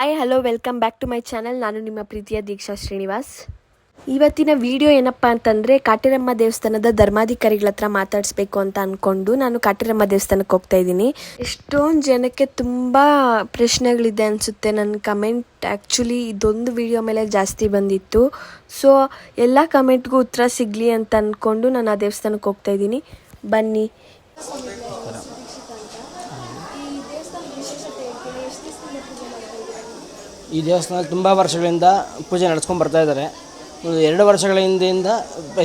Hi hello welcome back to my channel ನಾನು ನಿಮ್ಮ ಪ್ರೀತಿಯ ದೀಕ್ಷಾ ಶ್ರೀನಿವಾಸ್. ಇವತ್ತಿನ ವಿಡಿಯೋ ಏನಪ್ಪ ಅಂತಂದರೆ, ಕಾಟೇರಮ್ಮ ದೇವಸ್ಥಾನದ ಧರ್ಮಾಧಿಕಾರಿಗಳ ಹತ್ರ ಮಾತಾಡಿಸ್ಬೇಕು ಅಂತ ಅಂದ್ಕೊಂಡು ನಾನು ಕಾಟಿರಮ್ಮ ದೇವಸ್ಥಾನಕ್ಕೆ ಹೋಗ್ತಾ ಇದ್ದೀನಿ. ಎಷ್ಟೊಂದು ಜನಕ್ಕೆ ತುಂಬ ಪ್ರಶ್ನೆಗಳಿದೆ ಅನಿಸುತ್ತೆ. ನನ್ನ ಕಮೆಂಟ್ ಆ್ಯಕ್ಚುಲಿ ಇದೊಂದು ವಿಡಿಯೋ ಮೇಲೆ ಜಾಸ್ತಿ ಬಂದಿತ್ತು. ಸೊ ಎಲ್ಲ ಕಮೆಂಟ್ಗೂ ಉತ್ತರ ಸಿಗಲಿ ಅಂತ ಅಂದ್ಕೊಂಡು ನಾನು ಆ ದೇವಸ್ಥಾನಕ್ಕೆ ಹೋಗ್ತಾ ಇದ್ದೀನಿ. ಬನ್ನಿ. ಈ ದೇವಸ್ಥಾನ ತುಂಬ ವರ್ಷಗಳಿಂದ ಪೂಜೆ ನಡೆಸ್ಕೊಂಡು ಬರ್ತಾ ಇದ್ದಾರೆ. ಒಂದು ಎರಡು ವರ್ಷಗಳ ಹಿಂದೆಯಿಂದ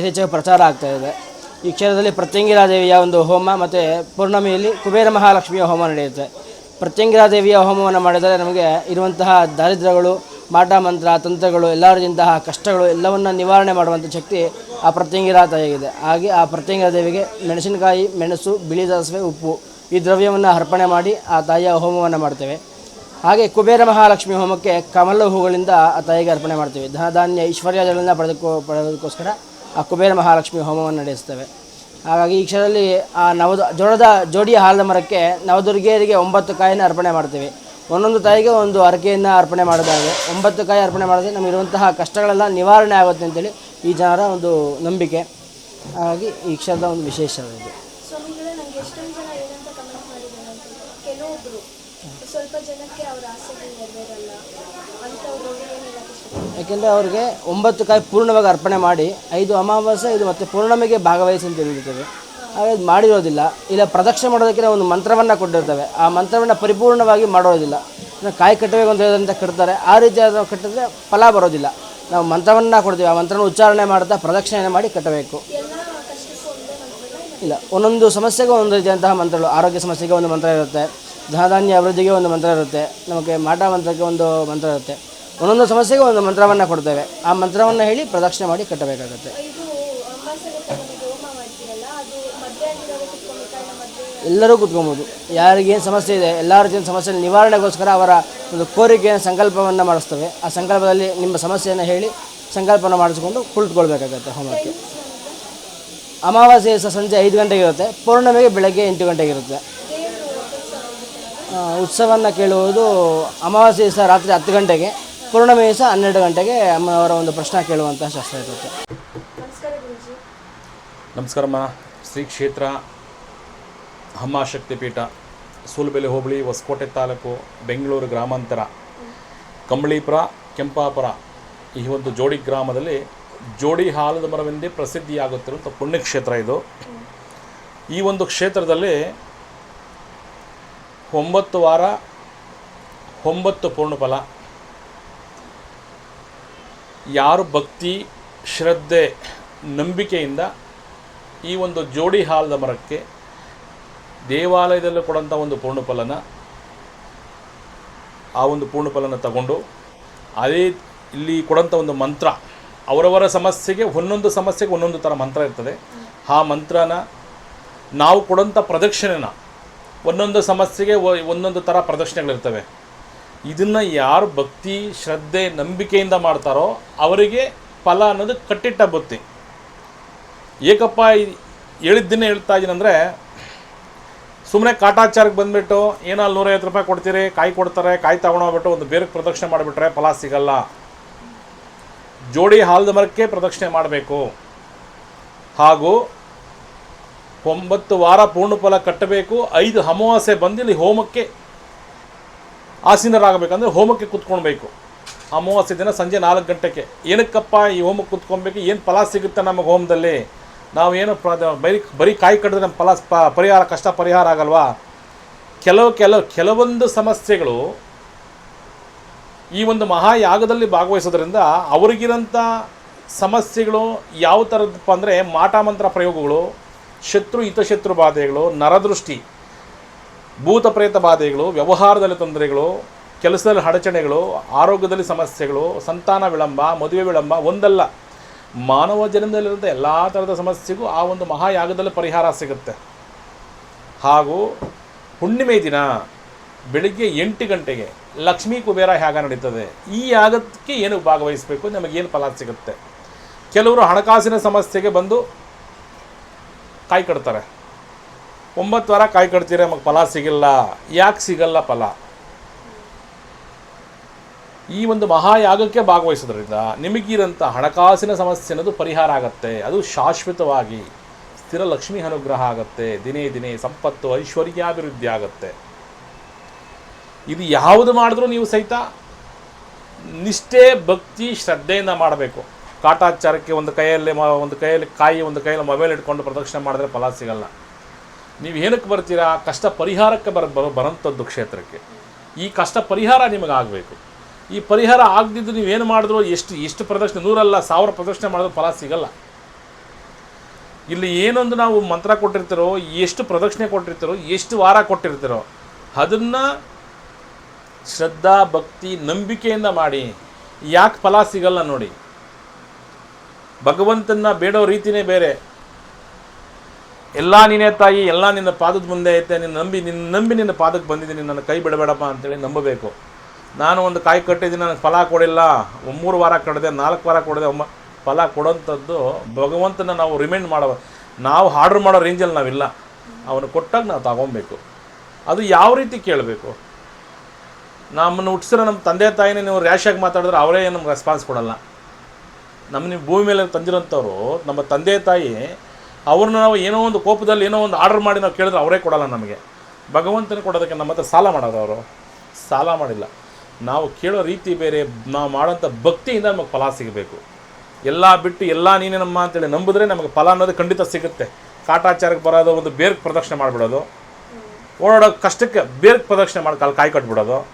ಹೆಚ್ಚಾಗಿ ಪ್ರಚಾರ ಆಗ್ತಾ ಇದೆ. ಈ ಕ್ಷೇತ್ರದಲ್ಲಿ ಪ್ರತ್ಯಂಗಿರಾದೇವಿಯ ಒಂದು ಹೋಮ ಮತ್ತು ಪೂರ್ಣಿಮೆಯಲ್ಲಿ ಕುಬೇರ ಮಹಾಲಕ್ಷ್ಮಿಯ ಹೋಮ ನಡೆಯುತ್ತೆ. ಪ್ರತ್ಯಂಗಿರಾದೇವಿಯ ಹೋಮವನ್ನು ಮಾಡಿದರೆ ನಮಗೆ ಇರುವಂತಹ ದಾರಿದ್ರ್ಯಗಳು, ಮಾಟ ಮಂತ್ರ, ತಂತ್ರಗಳು ಎಲ್ಲರಿಂತಹ ಕಷ್ಟಗಳು ಎಲ್ಲವನ್ನು ನಿವಾರಣೆ ಮಾಡುವಂಥ ಶಕ್ತಿ ಆ ಪ್ರತ್ಯಂಗಿರಾ ತಾಯಿಯಾಗಿದೆ ಹಾಗೆ ಆ ಪ್ರತ್ಯಂಗಿರಾ ದೇವಿಗೆ ಮೆಣಸಿನಕಾಯಿ, ಮೆಣಸು, ಬಿಳಿ ದಾಸವೆ ಉಪ್ಪು ಈ ದ್ರವ್ಯವನ್ನು ಅರ್ಪಣೆ ಮಾಡಿ ಆ ತಾಯಿಯ ಹೋಮವನ್ನು ಮಾಡ್ತೇವೆ. ಹಾಗೆ ಕುಬೇರ ಮಹಾಲಕ್ಷ್ಮಿ ಹೋಮಕ್ಕೆ ಕಮಲ ಹೂಗಳಿಂದ ಆ ತಾಯಿಗೆ ಅರ್ಪಣೆ ಮಾಡ್ತೀವಿ. ಧನಧಾನ್ಯ ಐಶ್ವರ್ಯಗಳನ್ನು ಪಡೆದಕ್ಕೋ ಪಡೆಯೋದಕ್ಕೋಸ್ಕರ ಆ ಕುಬೇರ ಮಹಾಲಕ್ಷ್ಮಿ ಹೋಮವನ್ನು ನಡೆಸ್ತೇವೆ. ಹಾಗಾಗಿ ಈ ಕ್ಷಣದಲ್ಲಿ ಆ ನವದ, ಜೋಳದ ಜೋಡಿಯ ಹಾಲದ ಮರಕ್ಕೆ ನವದುರ್ಗಿಯರಿಗೆ ಒಂಬತ್ತು ಕಾಯಿನ ಅರ್ಪಣೆ ಮಾಡ್ತೀವಿ. ಒಂದೊಂದು ತಾಯಿಗೆ ಒಂದು ಅರಕೆಯನ್ನು ಅರ್ಪಣೆ ಮಾಡೋದಾಗಿದೆ. ಒಂಬತ್ತು ಕಾಯಿ ಅರ್ಪಣೆ ಮಾಡಿದ್ರೆ ನಮಗಿರುವಂತಹ ಕಷ್ಟಗಳೆಲ್ಲ ನಿವಾರಣೆ ಆಗುತ್ತೆ ಅಂತೇಳಿ ಈ ಜನರ ಒಂದು ನಂಬಿಕೆ. ಹಾಗಾಗಿ ಈ ಕ್ಷಣದ ಒಂದು ವಿಶೇಷ ಸ್ವಲ್ಪ ಜನಕ್ಕೆ ಅವ್ರ ಆಸೆಗಳು ನೆರವೇರಲ್ಲ. ಅಂಥವ್ರು ಯಾಕೆಂದರೆ ಅವ್ರಿಗೆ ಒಂಬತ್ತು ಕಾಯಿ ಪೂರ್ಣವಾಗಿ ಅರ್ಪಣೆ ಮಾಡಿ ಐದು ಅಮಾವಾಸ್ಯೆ ಇದು ಮತ್ತು ಪೂರ್ಣಮಿಗೆ ಭಾಗವಹಿಸಿ ಅಂತ ಹೇಳಿರ್ತೇವೆ ಹಾಗಾಗಿ ಮಾಡಿರೋದಿಲ್ಲ. ಇಲ್ಲ ಪ್ರದಕ್ಷಿಣೆ ಮಾಡೋದಕ್ಕೆ ಒಂದು ಮಂತ್ರವನ್ನು ಕೊಟ್ಟಿರ್ತವೆ. ಆ ಮಂತ್ರವನ್ನು ಪರಿಪೂರ್ಣವಾಗಿ ಮಾಡೋದಿಲ್ಲ. ಕಾಯಿ ಕಟ್ಟಬೇಕು ಅಂತ ಹೇಳಿದಂತ ಕಟ್ತಾರೆ. ಆ ರೀತಿ ಅದು ಕಟ್ಟಿದ್ರೆ ಫಲ ಬರೋದಿಲ್ಲ. ನಾವು ಮಂತ್ರವನ್ನು ಕೊಡ್ತೀವಿ. ಆ ಮಂತ್ರನ ಉಚ್ಚಾರಣೆ ಮಾಡ್ತಾ ಪ್ರದಕ್ಷಿಣೆ ಮಾಡಿ ಕಟ್ಟಬೇಕು. ಇಲ್ಲ ಒಂದೊಂದು ಸಮಸ್ಯೆಗೂ ಒಂದು ರೀತಿಯಂತಹ ಮಂತ್ರಗಳು. ಆರೋಗ್ಯ ಸಮಸ್ಯೆಗೆ ಒಂದು ಮಂತ್ರ ಇರುತ್ತೆ. ಧನಧಾನ್ಯ ಅಭಿವೃದ್ಧಿಗೆ ಒಂದು ಮಂತ್ರ ಇರುತ್ತೆ. ನಮಗೆ ಮಾಟ ಮಂತ್ರಕ್ಕೆ ಒಂದು ಮಂತ್ರ ಇರುತ್ತೆ. ಒಂದೊಂದು ಸಮಸ್ಯೆಗೆ ಒಂದು ಮಂತ್ರವನ್ನು ಕೊಡ್ತೇವೆ. ಆ ಮಂತ್ರವನ್ನು ಹೇಳಿ ಪ್ರದಕ್ಷಿಣೆ ಮಾಡಿ ಕಟ್ಟಬೇಕಾಗುತ್ತೆ. ಎಲ್ಲರೂ ಕೂತ್ಕೊಬೋದು. ಯಾರಿಗೇನು ಸಮಸ್ಯೆ ಇದೆ ಎಲ್ಲ ರೀತಿಯ ಸಮಸ್ಯೆ ನಿವಾರಣೆಗೋಸ್ಕರ ಅವರ ಒಂದು ಕೋರಿಕೆಯ ಸಂಕಲ್ಪವನ್ನು ಮಾಡಿಸ್ತೇವೆ. ಆ ಸಂಕಲ್ಪದಲ್ಲಿ ನಿಮ್ಮ ಸಮಸ್ಯೆಯನ್ನು ಹೇಳಿ ಸಂಕಲ್ಪನ ಮಾಡಿಸಿಕೊಂಡು ಕುಳಿತುಕೊಳ್ಬೇಕಾಗತ್ತೆ ಹೋಮಕ್ಕೆ. ಅಮಾವಾಸ್ಯೆ ಸಂಜೆ ಐದು ಗಂಟೆಗೆ ಇರುತ್ತೆ. ಪೌರ್ಣಮಿಗೆ ಬೆಳಗ್ಗೆ ಎಂಟು ಗಂಟೆಗೆ ಇರುತ್ತೆ. ಉತ್ಸವವನ್ನು ಕೇಳುವುದು ಅಮಾವಾಸ್ಯ ದಿವಸ ರಾತ್ರಿ ಹತ್ತು ಗಂಟೆಗೆ, ಪೂರ್ಣಮಿ ದಿವಸ ಹನ್ನೆರಡು ಗಂಟೆಗೆ ಅಮ್ಮನವರ ಒಂದು ಪ್ರಶ್ನೆ ಕೇಳುವಂಥ ಶಾಸ್ತ್ರ ಇರುತ್ತೆ. ನಮಸ್ಕಾರಮ್ಮ ಶ್ರೀ ಕ್ಷೇತ್ರ ಹಮ್ಮ ಶಕ್ತಿಪೀಠ ಸೂಲಬೆಲೆ ಹೋಬಳಿ, ಹೊಸಕೋಟೆ ತಾಲೂಕು, ಬೆಂಗಳೂರು ಗ್ರಾಮಾಂತರ, ಕಂಬಳೀಪುರ, ಕೆಂಪಾಪುರ. ಈ ಒಂದು ಜೋಡಿ ಗ್ರಾಮದಲ್ಲಿ ಜೋಡಿ ಹಾಲದ ಮರವೆಂದೇ ಪ್ರಸಿದ್ಧಿಯಾಗುತ್ತಿರುವಂಥ ಪುಣ್ಯಕ್ಷೇತ್ರ ಇದು. ಈ ಒಂದು ಕ್ಷೇತ್ರದಲ್ಲಿ ಒಂಬತ್ತು ವಾರ, ಒಂಬತ್ತು ಪೂರ್ಣಫಲ. ಯಾರು ಭಕ್ತಿ, ಶ್ರದ್ಧೆ, ನಂಬಿಕೆಯಿಂದ ಈ ಒಂದು ಜೋಡಿ ಹಾಲದ ಮರಕ್ಕೆ ದೇವಾಲಯದಲ್ಲಿ ಕೊಡೋಂಥ ಒಂದು ಪೂರ್ಣಫಲನ, ಆ ಒಂದು ಪೂರ್ಣಫಲನ ತಗೊಂಡು ಅದೇ ಇಲ್ಲಿ ಕೊಡೋಂಥ ಒಂದು ಮಂತ್ರ, ಅವರವರ ಸಮಸ್ಯೆಗೆ ಒಂದೊಂದು ಸಮಸ್ಯೆಗೆ ಒಂದೊಂದು ಥರ ಮಂತ್ರ ಇರ್ತದೆ. ಆ ಮಂತ್ರನ ನಾವು ಕೊಡೋಂಥ ಪ್ರದಕ್ಷಿಣೆನ ಒಂದೊಂದು ಸಮಸ್ಯೆಗೆ ಒಂದೊಂದು ಥರ ಪ್ರದರ್ಶನಗಳಿರ್ತವೆ. ಇದನ್ನು ಯಾರು ಭಕ್ತಿ, ಶ್ರದ್ಧೆ, ನಂಬಿಕೆಯಿಂದ ಮಾಡ್ತಾರೋ ಅವರಿಗೆ ಫಲ ಅನ್ನೋದು ಕಟ್ಟಿಟ್ಟ ಬುತ್ತಿ. ಏಕಪ್ಪ ಹೇಳಿದ್ದನ್ನೇ ಹೇಳ್ತಾ ಇದ್ದೀನಂದರೆ ಸುಮ್ಮನೆ ಕಾಟಾಚಾರಕ್ಕೆ ಬಂದುಬಿಟ್ಟು ಏನೋ ಅಲ್ಲಿ ನೂರೈವತ್ತು ರೂಪಾಯಿ ಕೊಡ್ತೀರಿ, ಕಾಯಿ ಕೊಡ್ತಾರೆ, ಕಾಯಿ ತಗೊಂಡೋಗ್ಬಿಟ್ಟು ಒಂದು ಬೇರೆ ಪ್ರದಕ್ಷಿಣೆ ಮಾಡಿಬಿಟ್ರೆ ಫಲ ಸಿಗಲ್ಲ. ಜೋಡಿ ಹಾಲದ ಮರಕ್ಕೆ ಪ್ರದಕ್ಷಿಣೆ ಮಾಡಬೇಕು. ಹಾಗೂ ಒಂಬತ್ತು ವಾರ ಪೂರ್ಣಫಲ ಕಟ್ಟಬೇಕು, ಐದು ಅಮಾವಾಸ್ಯೆ ಬಂದು ಇಲ್ಲಿ ಹೋಮಕ್ಕೆ ಆಸೀನರಾಗಬೇಕಂದ್ರೆ ಹೋಮಕ್ಕೆ ಕುತ್ಕೊಳ್ಬೇಕು. ಅಮಾವಾಸ್ಯೆ ದಿನ ಸಂಜೆ ನಾಲ್ಕು ಗಂಟೆಗೆ. ಏನಕ್ಕಪ್ಪ ಈ ಹೋಮಕ್ಕೆ ಕುತ್ಕೊಬೇಕು ಏನು ಫಲ ಸಿಗುತ್ತೆ ನಮಗೆ ಹೋಮದಲ್ಲಿ? ನಾವೇನು ಪ್ರ, ಬರೀ ಬರೀ ಕಾಯಿ ಕಟ್ಟಿದ್ರೆ ನಮ್ಮ ಫಲ ಪರಿಹಾರ, ಕಷ್ಟ ಪರಿಹಾರ ಆಗಲ್ವಾ? ಕೆಲವು ಕೆಲವು, ಕೆಲವೊಂದು ಸಮಸ್ಯೆಗಳು ಈ ಒಂದು ಮಹಾಯಾಗದಲ್ಲಿ ಭಾಗವಹಿಸೋದ್ರಿಂದ ಅವರಿಗಿರೋಂಥ ಸಮಸ್ಯೆಗಳು ಯಾವ ಥರದಪ್ಪ ಅಂದರೆ ಮಾಟಮಂತ್ರ ಪ್ರಯೋಗಗಳು ಶತ್ರು ಹಿತಶತ್ರು ಬಾಧೆಗಳು, ನರದೃಷ್ಟಿ ಭೂತ ಪ್ರೇತ ಬಾಧೆಗಳು, ವ್ಯವಹಾರದಲ್ಲಿ ತೊಂದರೆಗಳು, ಕೆಲಸದಲ್ಲಿ ಅಡಚಣೆಗಳು, ಆರೋಗ್ಯದಲ್ಲಿ ಸಮಸ್ಯೆಗಳು, ಸಂತಾನ ವಿಳಂಬ, ಮದುವೆ ವಿಳಂಬ, ಒಂದಲ್ಲ, ಮಾನವ ಜನ್ಮದಲ್ಲಿರುವಂಥ ಎಲ್ಲ ಥರದ ಸಮಸ್ಯೆಗೂ ಆ ಒಂದು ಮಹಾಯಾಗದಲ್ಲಿ ಪರಿಹಾರ ಸಿಗುತ್ತೆ. ಹಾಗೂ ಹುಣ್ಣಿಮೆ ದಿನ, ಬೆಳಿಗ್ಗೆ ಎಂಟು ಗಂಟೆಗೆ ಲಕ್ಷ್ಮೀ ಕುಬೇರ ಯಾಗ ನಡೀತದೆ. ಈ ಯಾಗಕ್ಕೆ ಏನು ಭಾಗವಹಿಸಬೇಕು? ನಮಗೇನು ಫಲ ಸಿಗುತ್ತೆ? ಕೆಲವರು ಹಣಕಾಸಿನ ಸಮಸ್ಯೆಗೆ ಬಂದು ಕಾಯಿ ಕಟ್ತಾರೆ. ಒಂಬತ್ತು ವಾರ ಕಾಯಿ ಕಟ್ತೀರ, ನಮಗೆ ಫಲ ಸಿಗಲ್ಲ. ಯಾಕೆ ಸಿಗಲ್ಲ ಫಲ? ಈ ಒಂದು ಮಹಾಯಾಗಕ್ಕೆ ಭಾಗವಹಿಸೋದ್ರಿಂದ ನಿಮಗಿರಂಥ ಹಣಕಾಸಿನ ಸಮಸ್ಯೆ ಅನ್ನೋದು ಪರಿಹಾರ ಆಗುತ್ತೆ. ಅದು ಶಾಶ್ವತವಾಗಿ ಸ್ಥಿರ ಲಕ್ಷ್ಮಿ ಅನುಗ್ರಹ ಆಗುತ್ತೆ. ದಿನೇ ದಿನೇ ಸಂಪತ್ತು, ಐಶ್ವರ್ಯಾಭಿವೃದ್ಧಿ ಆಗುತ್ತೆ. ಇದು ಯಾವುದು ಮಾಡಿದ್ರೂ ನೀವು ಸಹಿತ ನಿಷ್ಠೆ, ಭಕ್ತಿ, ಶ್ರದ್ಧೆಯಿಂದ ಮಾಡಬೇಕು. ಕಾಟಾಚಾರಕ್ಕೆ ಒಂದು ಕೈಯಲ್ಲಿ ಮ ಒಂದು ಕೈಯಲ್ಲಿ ಕಾಯಿ, ಒಂದು ಕೈಯಲ್ಲಿ ಮೊಬೈಲ್ ಇಟ್ಕೊಂಡು ಪ್ರದಕ್ಷಿಣೆ ಮಾಡಿದ್ರೆ ಫಲ ಸಿಗಲ್ಲ. ನೀವು ಏನಕ್ಕೆ ಬರ್ತೀರಾ? ಕಷ್ಟ ಪರಿಹಾರಕ್ಕೆ ಬರ ಬರೋ ಬರೋಂಥದ್ದು ಕ್ಷೇತ್ರಕ್ಕೆ. ಈ ಕಷ್ಟ ಪರಿಹಾರ ನಿಮಗೆ ಆಗಬೇಕು. ಈ ಪರಿಹಾರ ಆಗದಿದ್ದು ನೀವೇನು ಮಾಡಿದ್ರು ಎಷ್ಟು ಎಷ್ಟು ಪ್ರದಕ್ಷಿಣೆ, ನೂರಲ್ಲ, ಸಾವಿರ ಪ್ರದಕ್ಷಿಣೆ ಮಾಡಿದ್ರೆ ಫಲ ಸಿಗಲ್ಲ. ಇಲ್ಲಿ ಏನೊಂದು ನಾವು ಮಂತ್ರ ಕೊಟ್ಟಿರ್ತೀರೋ, ಎಷ್ಟು ಪ್ರದಕ್ಷಿಣೆ ಕೊಟ್ಟಿರ್ತೀರೋ, ಎಷ್ಟು ವಾರ ಕೊಟ್ಟಿರ್ತೀರೋ, ಅದನ್ನು ಶ್ರದ್ಧಾ, ಭಕ್ತಿ, ನಂಬಿಕೆಯಿಂದ ಮಾಡಿ. ಯಾಕೆ ಫಲ ಸಿಗಲ್ಲ ನೋಡಿ? ಭಗವಂತನ ಬೇಡೋ ರೀತಿನೇ ಬೇರೆ. ಎಲ್ಲ ನೀನೇ ತಾಯಿ, ಎಲ್ಲ ನಿನ್ನ ಪಾದದ ಮುಂದೆ ಐತೆ ನಿನ್ನ ನಂಬಿ ನಿನ್ನ ನಂಬಿ ನಿನ್ನ ಪಾದಕ್ಕೆ ಬಂದಿದ್ದೀನಿ, ನನ್ನ ಕೈ ಬಿಡಬೇಡಪ್ಪ ಅಂತೇಳಿ ನಂಬಬೇಕು. ನಾನು ಒಂದು ಕಾಯಿ ಕಟ್ಟಿದ್ದೀನಿ, ನನಗೆ ಫಲ ಕೊಡಿಲ್ಲ. ಮೂರು ವಾರ ಕಡದೆ, ನಾಲ್ಕು ವಾರ ಕೊಡದೆ ಒಮ್ಮ ಫಲ ಕೊಡೋಂಥದ್ದು ಭಗವಂತನ ನಾವು ರಿಮೈಂಡ್ ಮಾಡೋ, ನಾವು ಆರ್ಡ್ರ್ ಮಾಡೋ ರೇಂಜಲ್ಲಿ ನಾವಿಲ್ಲ. ಅವನು ಕೊಟ್ಟಾಗ ನಾವು ತಗೊಬೇಕು. ಅದು ಯಾವ ರೀತಿ ಕೇಳಬೇಕು? ನಮ್ಮನ್ನು ಹುಟ್ಟಿಸಿರೋ ನಮ್ಮ ತಂದೆ ತಾಯಿನೇ ನೀವು ರ್ಯಾಶಾಗಿ ಮಾತಾಡಿದ್ರೆ ಅವರೇ ನಮ್ಗೆ ರೆಸ್ಪಾನ್ಸ್ ಕೊಡಲ್ಲ. ನಮ್ಮ ನಿಮ್ಮ ಭೂಮಿ ಮೇಲೆ ತಂದಿರೋಂಥವ್ರು ನಮ್ಮ ತಂದೆ ತಾಯಿ ಅವ್ರನ್ನ ನಾವು ಏನೋ ಒಂದು ಕೋಪದಲ್ಲಿ ಏನೋ ಒಂದು ಆರ್ಡರ್ ಮಾಡಿ ನಾವು ಕೇಳಿದ್ರೆ ಅವರೇ ಕೊಡಲ್ಲ ನಮಗೆ. ಭಗವಂತನೇ ಕೊಡೋದಕ್ಕೆ ನಮ್ಮ ಹತ್ರ ಸಾಲ ಮಾಡೋದು ಅವರು. ಸಾಲ ಮಾಡಿಲ್ಲ. ನಾವು ಕೇಳೋ ರೀತಿ ಬೇರೆ ನಾವು ಮಾಡೋಂಥ ಭಕ್ತಿಯಿಂದ ನಮಗೆ ಫಲ ಸಿಗಬೇಕು. ಎಲ್ಲ ಬಿಟ್ಟು ಎಲ್ಲ ನೀನೇ ನಮ್ಮ ಅಂತೇಳಿ ನಂಬಿದ್ರೆ ನಮಗೆ ಫಲ ಅನ್ನೋದು ಖಂಡಿತ ಸಿಗುತ್ತೆ. ಕಾಟಾಚಾರಕ್ಕೆ ಬರೋದು ಒಂದು ಬೇರ್ಗೆ ಪ್ರದಕ್ಷಿಣೆ ಮಾಡಿಬಿಡೋದು. ಓಡಾಡೋ ಕಷ್ಟಕ್ಕೆ ಬೇರೆ ಪ್ರದಕ್ಷಿಣೆ ಮಾಡಿ ಕಾಲು ಕಾಯಿ ಕಟ್ಬಿಡೋದು.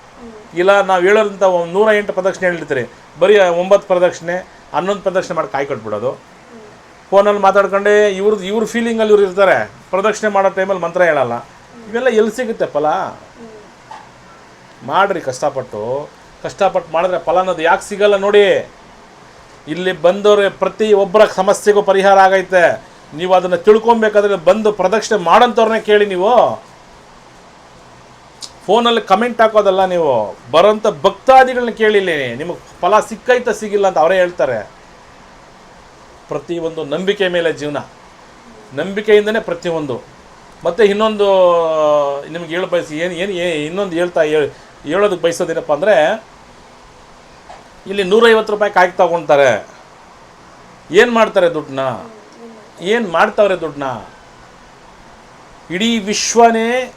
ಇಲ್ಲ ನಾವು ಹೇಳೋದಂಥ ಒಂದು ನೂರ ಎಂಟು ಪ್ರದಕ್ಷಿಣೆ ಹೇಳಿರ್ತೀರಿ. ಬರೀ ಒಂಬತ್ತು ಪ್ರದಕ್ಷಿಣೆ ಹನ್ನೊಂದು ಪ್ರದಕ್ಷಿಣೆ ಮಾಡಿ ಕಾಯಿ ಕಟ್ಬಿಡೋದು. ಫೋನಲ್ಲಿ ಮಾತಾಡ್ಕೊಂಡೆ ಇವ್ರದ್ದು ಇವ್ರ ಫೀಲಿಂಗಲ್ಲಿ ಇವ್ರು ಇರ್ತಾರೆ. ಪ್ರದಕ್ಷಿಣೆ ಮಾಡೋ ಟೈಮಲ್ಲಿ ಮಂತ್ರ ಹೇಳಲ್ಲ. ಇವೆಲ್ಲ ಎಲ್ಲಿ ಸಿಗುತ್ತೆ ಫಲ? ಮಾಡ್ರಿ ಕಷ್ಟಪಟ್ಟು. ಕಷ್ಟಪಟ್ಟು ಮಾಡಿದ್ರೆ ಫಲ ಅನ್ನೋದು ಯಾಕೆ ಸಿಗಲ್ಲ ನೋಡಿ. ಇಲ್ಲಿ ಬಂದವ್ರೆ ಪ್ರತಿ ಒಬ್ಬರ ಸಮಸ್ಯೆಗೂ ಪರಿಹಾರ ಆಗೈತೆ. ನೀವು ಅದನ್ನು ತಿಳ್ಕೊಬೇಕಾದ್ರೆ ಬಂದು ಪ್ರದಕ್ಷಿಣೆ ಮಾಡೋಂಥವ್ರನ್ನೇ ಕೇಳಿ ನೀವು. ಫೋನಲ್ಲಿ ಕಮೆಂಟ್ ಹಾಕೋದಲ್ಲ ನೀವು? ಬರೋಂಥ ಭಕ್ತಾದಿಗಳನ್ನ ಕೇಳಿಲ್ಲ. ನಿಮಗೆ ಫಲ ಸಿಕ್ಕೈತ ಸಿಗಿಲ್ಲ ಅಂತ ಅವರೇ ಹೇಳ್ತಾರೆ. ಪ್ರತಿಯೊಂದು ನಂಬಿಕೆ ಮೇಲೆ ಜೀವನ. ನಂಬಿಕೆಯಿಂದನೇ ಪ್ರತಿಯೊಂದು. ಮತ್ತು ಇನ್ನೊಂದು, ನಿಮ್ಗೆ ಹೇಳ ಬಯಸಿ, ಏನು ಏನು ಇನ್ನೊಂದು ಹೇಳ್ತಾ ಹೇಳಿ ಹೇಳೋದಕ್ಕೆ ಬಯಸೋದೇನಪ್ಪ ಅಂದರೆ, ಇಲ್ಲಿ ನೂರೈವತ್ತು ರೂಪಾಯಿ ಕಾಯ್ಕೆ ತಗೊಳ್ತಾರೆ ಏನು ಮಾಡ್ತಾರೆ ದುಡ್ಡನ್ನ? ಏನು ಮಾಡ್ತಾವ್ರೆ ದುಡ್ಡನ್ನ? ಇಡೀ ವಿಶ್ವನೇ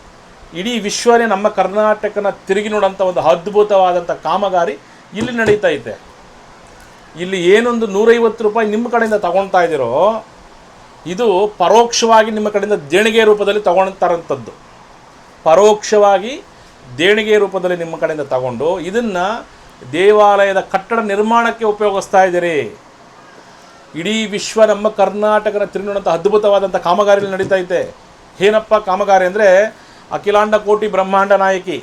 ಇಡೀ ವಿಶ್ವನೇ ನಮ್ಮ ಕರ್ನಾಟಕನ ತಿರುಗಿ ನೋಡೋಂಥ ಒಂದು ಅದ್ಭುತವಾದಂಥ ಕಾಮಗಾರಿ ಇಲ್ಲಿ ನಡೀತಾ ಇದೆ. ಇಲ್ಲಿ ಏನೊಂದು ನೂರೈವತ್ತು ರೂಪಾಯಿ ನಿಮ್ಮ ಕಡೆಯಿಂದ ತಗೊಳ್ತಾ ಇದ್ದೀರೋ, ಇದು ಪರೋಕ್ಷವಾಗಿ ನಿಮ್ಮ ಕಡೆಯಿಂದ ದೇಣಿಗೆ ರೂಪದಲ್ಲಿ ತಗೊಳ್ತಾರಂಥದ್ದು ಪರೋಕ್ಷವಾಗಿ ದೇಣಿಗೆ ರೂಪದಲ್ಲಿ ನಿಮ್ಮ ಕಡೆಯಿಂದ ತಗೊಂಡು ಇದನ್ನು ದೇವಾಲಯದ ಕಟ್ಟಡ ನಿರ್ಮಾಣಕ್ಕೆ ಉಪಯೋಗಿಸ್ತಾ ಇದ್ದೀರಿ. ಇಡೀ ವಿಶ್ವ ನಮ್ಮ ಕರ್ನಾಟಕನ ತಿರುಗಿನಂಥ ಅದ್ಭುತವಾದಂಥ ಕಾಮಗಾರಿಯಲ್ಲಿ ನಡೀತಾ ಐತೆ ಏನಪ್ಪ ಕಾಮಗಾರಿ ಅಂದರೆ ಅಖಿಲಾಂಡ ಕೋಟಿ ಬ್ರಹ್ಮಾಂಡ ನಾಯಕಿ,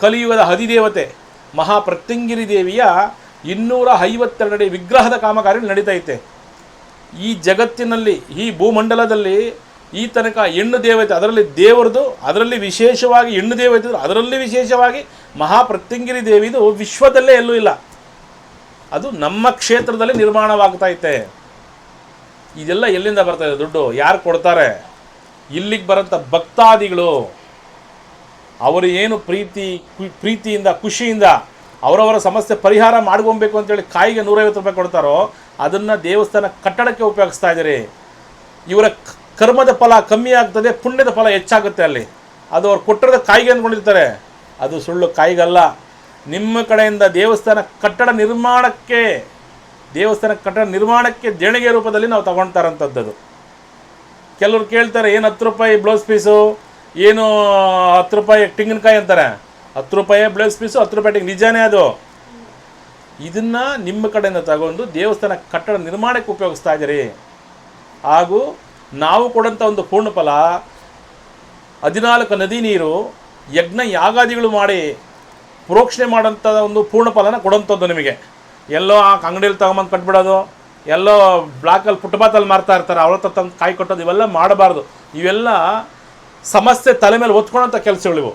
ಕಲಿಯುಗದ ಹದಿದೇವತೆ ಮಹಾಪ್ರತ್ಯಂಗಿರಿ ದೇವಿಯ ಇನ್ನೂರ ಐವತ್ತೆರಡಡಿ ವಿಗ್ರಹದ ಕಾಮಗಾರಿ ನಡೀತೈತೆ ಈ ಜಗತ್ತಿನಲ್ಲಿ, ಈ ಭೂಮಂಡಲದಲ್ಲಿ ಈ ತನಕ ಹೆಣ್ಣು ದೇವತೆ, ಅದರಲ್ಲಿ ದೇವರದು, ಅದರಲ್ಲಿ ವಿಶೇಷವಾಗಿ ಹೆಣ್ಣು ದೇವತೆ, ಅದರಲ್ಲಿ ವಿಶೇಷವಾಗಿ ಮಹಾಪ್ರತ್ಯಂಗಿರಿ ದೇವಿದು ವಿಶ್ವದಲ್ಲೇ ಎಲ್ಲೂ ಇಲ್ಲ. ಅದು ನಮ್ಮ ಕ್ಷೇತ್ರದಲ್ಲಿ ನಿರ್ಮಾಣವಾಗ್ತಾ ಐತೆ ಇದೆಲ್ಲ ಎಲ್ಲಿಂದ ಬರ್ತಾ ಇದೆ ದುಡ್ಡು? ಯಾರು ಕೊಡ್ತಾರೆ? ಇಲ್ಲಿಗೆ ಬರೋಂಥ ಭಕ್ತಾದಿಗಳು. ಅವರು ಏನು ಪ್ರೀತಿ ಪ್ರೀತಿಯಿಂದ, ಖುಷಿಯಿಂದ ಅವರವರ ಸಮಸ್ಯೆ ಪರಿಹಾರ ಮಾಡ್ಕೊಬೇಕು ಅಂತೇಳಿ ಕಾಯಿಗೆ ನೂರೈವತ್ತು ರೂಪಾಯಿ ಕೊಡ್ತಾರೋ, ಅದನ್ನು ದೇವಸ್ಥಾನ ಕಟ್ಟಡಕ್ಕೆ ಉಪಯೋಗಿಸ್ತಾ ಇದ್ದೀರಿ. ಇವರ ಕರ್ಮದ ಫಲ ಕಮ್ಮಿ ಆಗ್ತದೆ, ಪುಣ್ಯದ ಫಲ ಹೆಚ್ಚಾಗುತ್ತೆ ಅಲ್ಲಿ. ಅದು ಅವ್ರು ಕೊಟ್ಟಿರೋದ ಕಾಯಿಗೆ ಅಂದ್ಕೊಂಡಿರ್ತಾರೆ. ಅದು ಸುಳ್ಳು ಕಾಯಿಗಲ್ಲ. ನಿಮ್ಮ ಕಡೆಯಿಂದ ದೇವಸ್ಥಾನ ಕಟ್ಟಡ ನಿರ್ಮಾಣಕ್ಕೆ, ದೇವಸ್ಥಾನ ಕಟ್ಟಡ ನಿರ್ಮಾಣಕ್ಕೆ ದೇಣಿಗೆ ರೂಪದಲ್ಲಿ ನಾವು ತಗೊಳ್ತಾರಂಥದ್ದು ಕೆಲವರು ಕೇಳ್ತಾರೆ, ಏನು ಹತ್ತು ರೂಪಾಯಿ ಬ್ಲೌಸ್ ಪೀಸು ಏನು ಹತ್ತು ರೂಪಾಯಿ ತೆಂಗಿನಕಾಯಿ ಅಂತಾರೆ? ಹತ್ತು ರೂಪಾಯಿ ಬ್ಲೌಸ್ ಪೀಸು ಹತ್ತು ರೂಪಾಯಿ ನಿಜಾನೇ ಅದು? ಇದನ್ನ ನಿಮ್ಮ ಕಡೆಯಿಂದ ತಗೊಂಡು ದೇವಸ್ಥಾನ ಕಟ್ಟಡ ನಿರ್ಮಾಣಕ್ಕೆ ಉಪಯೋಗಿಸ್ತಾ ಇದ್ದೀರಿ. ಹಾಗೂ ನಾವು ಕೊಡೋಂಥ ಒಂದು ಪೂರ್ಣ ಫಲ ಹದಿನಾಲ್ಕು ನದಿ ನೀರು, ಯಜ್ಞ ಯಾಗಾದಿಗಳು ಮಾಡಿ ಪ್ರೋಕ್ಷಣೆ ಮಾಡೋಂಥ ಒಂದು ಪೂರ್ಣ ಫಲನ ಕೊಡೋಂಥದ್ದು ನಿಮಗೆ. ಎಲ್ಲೋ ಆ ಅಂಗಡಿಯಲ್ಲಿ ತಗೊಂಬಂದು ಕಟ್ಬಿಡೋದು, ಎಲ್ಲೋ ಬ್ಲಾಕಲ್ಲಿ ಫುಟ್ಪಾತಲ್ಲಿ ಮಾರ್ತಾ ಇರ್ತಾರೆ, ಅವ್ರ ತಂದು ಕಾಯಿ ಕೊಟ್ಟೋದು ಇವೆಲ್ಲ ಮಾಡಬಾರ್ದು. ಇವೆಲ್ಲ ಸಮಸ್ಯೆ ತಲೆ ಮೇಲೆ ಒತ್ಕೊಳ್ಳೋಂಥ ಕೆಲಸಗಳಿವು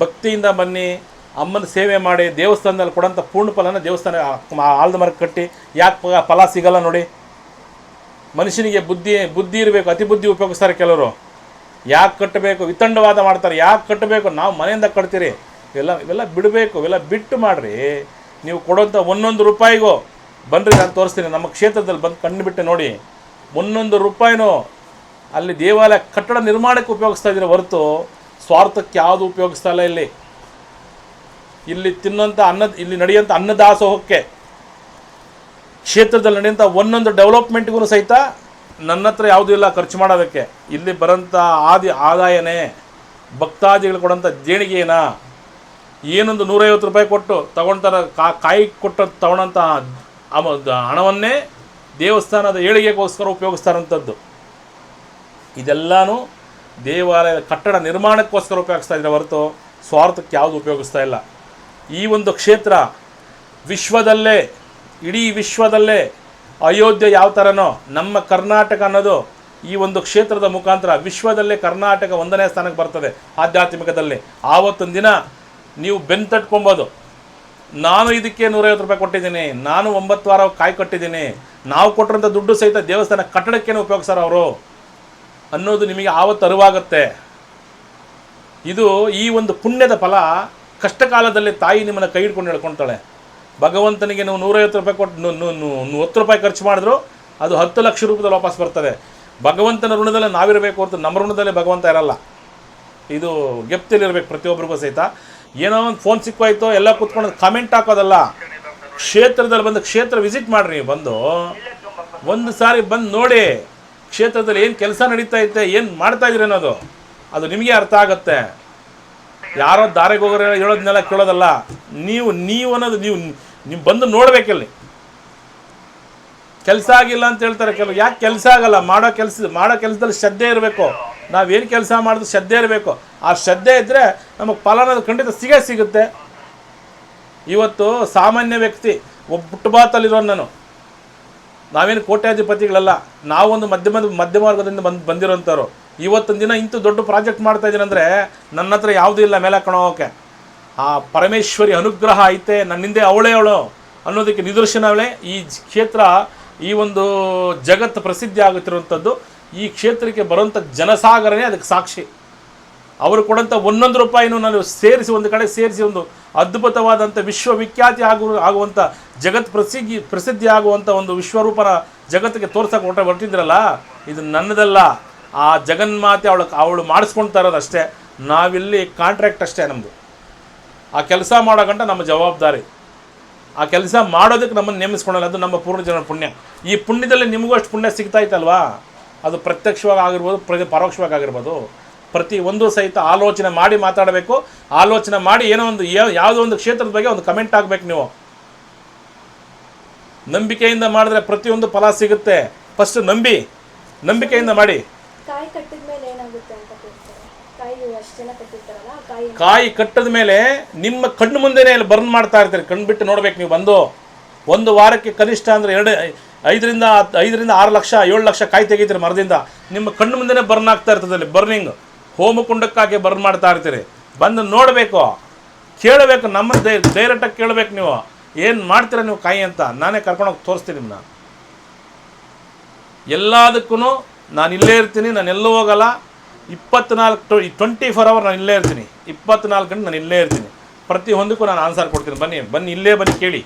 ಭಕ್ತಿಯಿಂದ ಬನ್ನಿ, ಅಮ್ಮನ ಸೇವೆ ಮಾಡಿ, ದೇವಸ್ಥಾನದಲ್ಲಿ ಕೊಡೋಂಥ ಪೂರ್ಣ ಫಲನ ದೇವಸ್ಥಾನ ಆಲ್ದ ಮರಕ್ಕೆ ಕಟ್ಟಿ, ಯಾಕೆ ಫಲ ಸಿಗಲ್ಲ ನೋಡಿ. ಮನುಷ್ಯನಿಗೆ ಬುದ್ಧಿ ಬುದ್ಧಿ ಇರಬೇಕು, ಅತಿ ಬುದ್ಧಿ ಉಪಯೋಗಿಸ್ತಾರೆ ಕೆಲವರು. ಯಾಕೆ ಕಟ್ಟಬೇಕು? ವಿತಂಡವಾದ ಮಾಡ್ತಾರೆ. ಯಾಕೆ ಕಟ್ಟಬೇಕು? ನಾವು ಮನೆಯಿಂದ ಕಟ್ತೀರಿ. ಇವೆಲ್ಲ ಇವೆಲ್ಲ ಬಿಡಬೇಕು, ಇವೆಲ್ಲ ಬಿಟ್ಟು ಮಾಡಿರಿ. ನೀವು ಕೊಡೋಂಥ ಒಂದೊಂದು ರೂಪಾಯಿಗೂ. ಬನ್ನಿರಿ ನಾನು ತೋರಿಸ್ತೀನಿ, ನಮ್ಮ ಕ್ಷೇತ್ರದಲ್ಲಿ ಬಂದು ಕಣ್ಣು ಬಿಟ್ಟು ನೋಡಿ. ಒಂದೊಂದು ರೂಪಾಯಿನೂ ಅಲ್ಲಿ ದೇವಾಲಯ ಕಟ್ಟಡ ನಿರ್ಮಾಣಕ್ಕೆ ಉಪಯೋಗಿಸ್ತಾ ಇದ್ದೀರ ಹೊರತು ಸ್ವಾರ್ಥಕ್ಕೆ ಯಾವುದು ಉಪಯೋಗಿಸ್ತಾ ಇಲ್ಲ ಇಲ್ಲಿ. ಇಲ್ಲಿ ತಿನ್ನೋಂಥ ಅನ್ನ, ಇಲ್ಲಿ ನಡೆಯುವಂಥ ಅನ್ನದಾಸೋಹಕ್ಕೆ ಕ್ಷೇತ್ರದಲ್ಲಿ ನಡೆಯುವಂಥ ಒಂದೊಂದು ಡೆವಲಪ್ಮೆಂಟ್ಗೂ ಸಹಿತ ನನ್ನ ಹತ್ರ ಯಾವುದೂ ಇಲ್ಲ ಖರ್ಚು ಮಾಡೋದಕ್ಕೆ. ಇಲ್ಲಿ ಬರೋಂಥ ಆದಿ ಆದಾಯನೇ, ಭಕ್ತಾದಿಗಳು ಕೊಡೋಂಥ ದೇಣಿಗೆನ? ಏನೊಂದು ನೂರೈವತ್ತು ರೂಪಾಯಿ ಕೊಟ್ಟು ತಗೊಳ್ತಾರ ಕಾ, ಕಾಯಿ ಕೊಟ್ಟು ದ- ಹಣವನ್ನೇ ದೇವಸ್ಥಾನದ ಏಳಿಗೆಗೋಸ್ಕರ ಉಪಯೋಗಿಸ್ತಾರಂಥದ್ದು ಇದೆಲ್ಲನೂ ದೇವಾಲಯದ ಕಟ್ಟಡ ನಿರ್ಮಾಣಕ್ಕೋಸ್ಕರ ಉಪಯೋಗಿಸ್ತಾ ಇದ್ದಾರೆ ಹೊರತು ಸ್ವಾರ್ಥಕ್ಕೆ ಯಾವುದು ಉಪಯೋಗಿಸ್ತಾ ಇಲ್ಲ. ಈ ಒಂದು ಕ್ಷೇತ್ರ ವಿಶ್ವದಲ್ಲೇ, ಇಡೀ ವಿಶ್ವದಲ್ಲೇ ಅಯೋಧ್ಯೆ ಯಾವ ಥರನೋ, ನಮ್ಮ ಕರ್ನಾಟಕ ಅನ್ನೋದು ಈ ಒಂದು ಕ್ಷೇತ್ರದ ಮುಖಾಂತರ ವಿಶ್ವದಲ್ಲೇ ಕರ್ನಾಟಕ ಒಂದನೇ ಸ್ಥಾನಕ್ಕೆ ಬರ್ತದೆ ಆಧ್ಯಾತ್ಮಿಕದಲ್ಲಿ. ಆವತ್ತೊಂದು ದಿನ ನೀವು ಬೆನ್ನು ತಟ್ಕೊಬೋದು. ನಾನು ಇದಕ್ಕೆ ನೂರೈವತ್ತು ರೂಪಾಯಿ ಕೊಟ್ಟಿದ್ದೀನಿ, ನಾನು ಒಂಬತ್ತು ವಾರ ಕಾಯಿ ಕಟ್ಟಿದ್ದೀನಿ. ನಾವು ಕೊಟ್ಟಿರೋಂಥ ದುಡ್ಡು ಸಹಿತ ದೇವಸ್ಥಾನ ಕಟ್ಟಡಕ್ಕೇನು ಉಪಯೋಗಿಸ್ತಾರೆ ಅವರು ಅನ್ನೋದು ನಿಮಗೆ ಆವತ್ತು ಅರಿವಾಗುತ್ತೆ. ಇದು ಈ ಒಂದು ಪುಣ್ಯದ ಫಲ ಕಷ್ಟ ಕಾಲದಲ್ಲಿ ತಾಯಿ ನಿಮ್ಮನ್ನು ಕೈ ಹಿಡ್ಕೊಂಡು ಹೇಳ್ಕೊಳ್ತಾಳೆ. ಭಗವಂತನಿಗೆ ನೀವು ನೂರೈವತ್ತು ರೂಪಾಯಿ ಕೊಟ್ಟು ಹತ್ತು ರೂಪಾಯಿ ಖರ್ಚು ಮಾಡಿದ್ರು ಅದು ಹತ್ತು ಲಕ್ಷ ರೂಪದಲ್ಲಿ ವಾಪಸ್ ಬರ್ತದೆ. ಭಗವಂತನ ಋಣದಲ್ಲಿ ನಾವಿರಬೇಕು ಅಂತ ನಮ್ಮ ಋಣದಲ್ಲಿ ಭಗವಂತ ಇರಲ್ಲ. ಇದು ಗೆಪ್ತಿಲಿರಬೇಕು ಪ್ರತಿಯೊಬ್ಬರಿಗೂ ಸಹಿತ. ಏನೋ ಒಂದು ಫೋನ್ ಸಿಕ್ಕೋಯ್ತೋ ಎಲ್ಲ ಕೂತ್ಕೊಂಡು ಕಮೆಂಟ್ ಹಾಕೋದಲ್ಲ. ಕ್ಷೇತ್ರದಲ್ಲಿ ಬಂದು ಕ್ಷೇತ್ರ ವಿಸಿಟ್ ಮಾಡಿರಿ, ಬಂದು. ಒಂದು ಸಾರಿ ಬಂದು ನೋಡಿ. ಕ್ಷೇತ್ರದಲ್ಲಿ ಏನು ಕೆಲಸ ನಡೀತಾ ಐತೆ, ಏನು ಮಾಡ್ತಾ ಇದ್ರಿ ಅನ್ನೋದು, ಅದು ನಿಮಗೆ ಅರ್ಥ ಆಗುತ್ತೆ. ಯಾರೋ ದಾರಿಗೆ ಹೋಗೋರು ಹೇಳೋದನ್ನೆಲ್ಲ ಕೇಳೋದಲ್ಲ, ನೀವು ನೀವು ಅನ್ನೋದು ನೀವು ನೀವು ಬಂದು ನೋಡ್ಬೇಕಲ್ಲಿ. ಕೆಲಸ ಆಗಿಲ್ಲ ಅಂತ ಹೇಳ್ತಾರೆ ಕೆಲವು ಯಾಕೆ ಕೆಲಸ ಆಗಲ್ಲ? ಮಾಡೋ ಕೆಲಸ, ಮಾಡೋ ಕೆಲಸದಲ್ಲಿ ಶ್ರದ್ಧೆ ಇರಬೇಕು. ನಾವೇನು ಕೆಲಸ ಮಾಡಿದ್ರು ಶ್ರದ್ಧೆ ಇರಬೇಕು. ಆ ಶ್ರದ್ಧೆ ಇದ್ದರೆ ನಮಗೆ ಫಲ ಅನ್ನೋದು ಖಂಡಿತ ಸಿಗೇ ಸಿಗುತ್ತೆ. ಇವತ್ತು ಸಾಮಾನ್ಯ ವ್ಯಕ್ತಿ, ಒಬ್ಬ ಪುಟ್ಟಬಾತಲ್ಲಿರೋ ನಾನು. ನಾವೇನು ಕೋಟ್ಯಾಧಿಪತಿಗಳಲ್ಲ, ನಾವೊಂದು ಮಧ್ಯಮ ಮಧ್ಯಮ ವರ್ಗದಿಂದ ಬಂದು, ಬಂದಿರೋಂಥವ್ರು. ಇವತ್ತೊಂದು ದಿನ ಇಂಥ ದೊಡ್ಡ ಪ್ರಾಜೆಕ್ಟ್ ಮಾಡ್ತಾ ಅಂದರೆ ನನ್ನ ಹತ್ರ ಯಾವುದೂ ಇಲ್ಲ ಮೇಲೆ ಕಣೋಕೆ ಆ ಪರಮೇಶ್ವರಿ ಅನುಗ್ರಹ ಐತೆ, ನನ್ನಿಂದೆ ಅವಳೇ ಅವಳು ಅನ್ನೋದಕ್ಕೆ ನಿದರ್ಶನವೇ ಈ ಕ್ಷೇತ್ರ, ಈ ಒಂದು ಜಗತ್ತು ಪ್ರಸಿದ್ಧಿ ಆಗುತ್ತಿರುವಂಥದ್ದು, ಈ ಕ್ಷೇತ್ರಕ್ಕೆ ಬರುವಂಥ ಜನಸಾಗರನೇ ಅದಕ್ಕೆ ಸಾಕ್ಷಿ. ಅವರು ಕೊಡಂಥ ಒಂದೊಂದು ರೂಪಾಯಿನೂ ನಾನು ಸೇರಿಸಿ ಒಂದು ಕಡೆ ಸೇರಿಸಿ ಒಂದು ಅದ್ಭುತವಾದಂಥ ವಿಶ್ವವಿಖ್ಯಾತಿ ಆಗು ಆಗುವಂಥ ಜಗತ್ ಪ್ರಸಿದ್ಧಿ ಪ್ರಸಿದ್ಧಿ ಆಗುವಂಥ ಒಂದು ವಿಶ್ವರೂಪನ ಜಗತ್ತಿಗೆ ತೋರ್ಸಕ್ಕೆ ಹೊರಟ ಹೊರಟಿದ್ರಲ್ಲ, ಇದು ನನ್ನದಲ್ಲ. ಆ ಜಗನ್ಮಾತೆ ಅವಳು ಅವಳು ಮಾಡಿಸ್ಕೊಳ್ತಾ ಅಷ್ಟೇ. ನಾವಿಲ್ಲಿ ಕಾಂಟ್ರಾಕ್ಟ್ ಅಷ್ಟೇ ನಮ್ಮದು ಆ ಕೆಲಸ ಮಾಡೋ ಗಂಟ ನಮ್ಮ ಜವಾಬ್ದಾರಿ. ಆ ಕೆಲಸ ಮಾಡೋದಕ್ಕೆ ನಮ್ಮನ್ನು ನೇಮಿಸ್ಕೊಳ್ಳಲ್ಲ, ಅದು ನಮ್ಮ ಪೂರ್ಣ ಜನ ಪುಣ್ಯ. ಈ ಪುಣ್ಯದಲ್ಲಿ ನಿಮಗೂ ಅಷ್ಟು ಪುಣ್ಯ ಸಿಗ್ತಾ ಇತ್ತಲ್ವಾ? ಅದು ಪ್ರತ್ಯಕ್ಷವಾಗಿ ಆಗಿರ್ಬೋದು ಪ್ರ ಪರೋಕ್ಷವಾಗಿ ಆಗಿರ್ಬೋದು. ಪ್ರತಿ ಒಂದು ಸಹಿತ ಆಲೋಚನೆ ಮಾಡಿ ಮಾತಾಡಬೇಕು. ಆಲೋಚನೆ ಮಾಡಿ ಏನೋ ಒಂದು ಯಾವುದೋ ಒಂದು ಕ್ಷೇತ್ರದ ಬಗ್ಗೆ ಒಂದು ಕಮೆಂಟ್ ಆಗಬೇಕು ನೀವು. ನಂಬಿಕೆಯಿಂದ ಮಾಡಿದ್ರೆ ಪ್ರತಿಯೊಂದು ಫಲ ಸಿಗುತ್ತೆ. ಫಸ್ಟ್ ನಂಬಿ ನಂಬಿಕೆಯಿಂದ ಮಾಡಿ. ಕಾಯಿ ಕಟ್ಟಿದ ಮೇಲೆ ನಿಮ್ಮ ಕಣ್ಣು ಮುಂದೆನೇ ಇಲ್ಲಿ ಬರ್ನ್ ಮಾಡ್ತಾ ಇರ್ತೀರಿ. ಕಣ್ಣು ಬಿಟ್ಟು ನೋಡ್ಬೇಕು ನೀವು ಬಂದು. ಒಂದು ವಾರಕ್ಕೆ ಕನಿಷ್ಠ ಅಂದರೆ ಎರಡು ಐದರಿಂದ ಐದರಿಂದ ಆರು ಲಕ್ಷ ಏಳು ಲಕ್ಷ ಕಾಯಿ ತೆಗಿತೀರಿ ಮರದಿಂದ. ನಿಮ್ಮ ಕಣ್ಣು ಮುಂದೆನೇ ಬರ್ನ್ ಆಗ್ತಾ ಇರ್ತದೆ ಅಲ್ಲಿ ಬರ್ನಿಂಗ್ ಹೋಮಕುಂಡಕ್ಕಾಗಿ ಬರ್ನ್ ಮಾಡ್ತಾ ಇರ್ತೀರಿ. ಬಂದು ನೋಡಬೇಕು. ಕೇಳಬೇಕು, ನಮ್ಮ ಡೈರೆಕ್ಟಾಗಿ ಕೇಳಬೇಕು ನೀವು. ಏನು ಮಾಡ್ತೀರ ನೀವು ಕಾಯಿ ಅಂತ ನಾನೇ ಕರ್ಕೊಂಡೋಗಿ ತೋರಿಸ್ತೀನಿ ನಿಮ್ಮನ್ನ ಎಲ್ಲದಕ್ಕೂ ನಾನು ಇಲ್ಲೇ ಇರ್ತೀನಿ, ನಾನು ಎಲ್ಲೂ ಹೋಗಲ್ಲ. ಇಪ್ಪತ್ನಾಲ್ಕು ಟು ಟ್ವೆಂಟಿ ಫೋರ್ ಅವರ್ ನಾನು ಇಲ್ಲೇ ಇರ್ತೀನಿ. ಇಪ್ಪತ್ನಾಲ್ಕು ಗಂಟೆ ನಾನು ಇಲ್ಲೇ ಇರ್ತೀನಿ. ಪ್ರತಿ ಒಂದಕ್ಕೂ ನಾನು ಆನ್ಸರ್ ಕೊಡ್ತೀನಿ. ಬನ್ನಿ ಬನ್ನಿ, ಇಲ್ಲೇ ಬನ್ನಿ ಕೇಳಿ.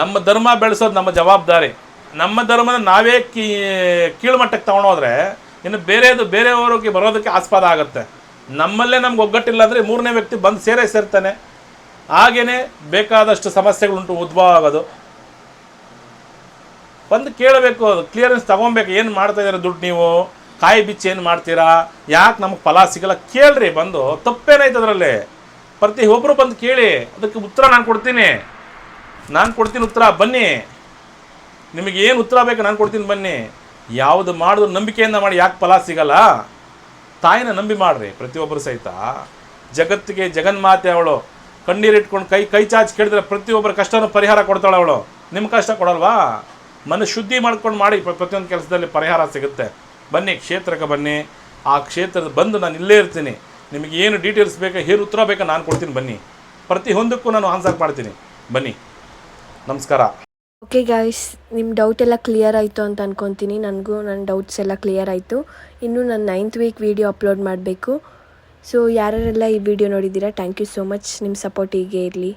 ನಮ್ಮ ಧರ್ಮ ಬೆಳೆಸೋದು ನಮ್ಮ ಜವಾಬ್ದಾರಿ. ನಮ್ಮ ಧರ್ಮನ ನಾವೇ ಕೀ, ಕೀಳುಮಟ್ಟಕ್ಕೆ ತಗೊಂಡೋದ್ರೆ ಇನ್ನು ಬೇರೆದು ಬೇರೆಯವರಿಗೆ ಬರೋದಕ್ಕೆ ಆಸ್ಪದ ಆಗುತ್ತೆ. ನಮ್ಮಲ್ಲೇ ನಮ್ಗೆ ಒಗ್ಗಟ್ಟಿಲ್ಲ ಅಂದರೆ ಮೂರನೇ ವ್ಯಕ್ತಿ ಬಂದು ಸೇರೇ ಸೇರ್ತಾನೆ. ಹಾಗೇ ಬೇಕಾದಷ್ಟು ಸಮಸ್ಯೆಗಳುಂಟು ಉದ್ಭವ ಆಗೋದು ಬಂದು ಕೇಳಬೇಕು ಅದು ಕ್ಲಿಯರೆನ್ಸ್ ತೊಗೊಬೇಕು ಏನು ಮಾಡ್ತಾ ಇದ್ದಾರೆ ದುಡ್ಡು ನೀವು? ಕಾಯಿ ಬಿಚ್ಚಿ ಏನು ಮಾಡ್ತೀರಾ? ಯಾಕೆ ನಮಗೆ ಫಲ ಸಿಗಲ್ಲ? ಕೇಳ್ರಿ, ಬಂದು. ತಪ್ಪೇನಾಯ್ತು ಅದರಲ್ಲಿ? ಪ್ರತಿ ಒಬ್ಬರು ಬಂದು ಕೇಳಿ, ಅದಕ್ಕೆ ಉತ್ತರ ನಾನು ಕೊಡ್ತೀನಿ. ನಾನು ಕೊಡ್ತೀನಿ ಉತ್ತರ, ಬನ್ನಿ. ನಿಮಗೆ ಏನು ಉತ್ತರ ಬೇಕು ನಾನು ಕೊಡ್ತೀನಿ, ಬನ್ನಿ. ಯಾವುದು ಮಾಡಿದ್ರು ನಂಬಿಕೆಯಿಂದ ಮಾಡಿ ಯಾಕೆ ಫಲ ಸಿಗಲ್ಲ? ತಾಯಿನ ನಂಬಿ ಮಾಡ್ರಿ ಪ್ರತಿಯೊಬ್ಬರು ಸಹಿತ. ಜಗತ್ತಿಗೆ ಜಗನ್ಮಾತೆ ಅವಳು. ಕಣ್ಣೀರಿಟ್ಕೊಂಡು ಕೈ ಕೈ ಚಾಚಿ ಕೇಳಿದ್ರೆ ಪ್ರತಿಯೊಬ್ಬರ ಕಷ್ಟನೂ ಪರಿಹಾರ ಕೊಡ್ತಾಳೆ ಅವಳು. ನಿಮ್ಮ ಕಷ್ಟ ಕೊಡಲ್ವಾ? ಮನಸ್ಸು ಶುದ್ಧಿ ಮಾಡ್ಕೊಂಡು ಮಾಡಿ ಪ್ರತಿಯೊಂದು ಕೆಲಸದಲ್ಲಿ ಪರಿಹಾರ ಸಿಗುತ್ತೆ. ಬನ್ನಿ, ಕ್ಷೇತ್ರಕ್ಕೆ ಬನ್ನಿ. ಆ ಕ್ಷೇತ್ರದ ಬಂದು ನಾನು ಇಲ್ಲೇ ಇರ್ತೀನಿ. ನಿಮಗೆ ಏನು ಡೀಟೇಲ್ಸ್ ಬೇಕಾ ಹೇರು ಉತ್ತರ ಬೇಕಾ ನಾನು ಕೊಡ್ತೀನಿ ಬನ್ನಿ. ಪ್ರತಿಯೊಂದಕ್ಕೂ ನಾನು ಆನ್ಸರ್ ಮಾಡ್ತೀನಿ. ಬನ್ನಿ. ನಮಸ್ಕಾರ. ಓಕೆ ಗಾಯ್ಸ್ ನಿಮ್ಮ ಡೌಟ್ ಎಲ್ಲ ಕ್ಲಿಯರ್ ಆಯಿತು ಅಂತ ಅನ್ಕೊತೀನಿ. ನನಗೂ ನನ್ನ ಡೌಟ್ಸ್ ಎಲ್ಲ ಕ್ಲಿಯರ್ ಆಯಿತು. ಇನ್ನು ನಾನು ನೈನ್ತ್ ವೀಕ್ ವೀಡಿಯೋ ಅಪ್ಲೋಡ್ ಮಾಡಬೇಕು. ಸೊ ಯಾರೆಲ್ಲ ಈ ವಿಡಿಯೋ ನೋಡಿದ್ದೀರಾ ಥ್ಯಾಂಕ್ ಯು ಸೋ ಮಚ್ ನಿಮ್ಮ ಸಪೋರ್ಟ್ ಹೀಗೆ ಇರಲಿ.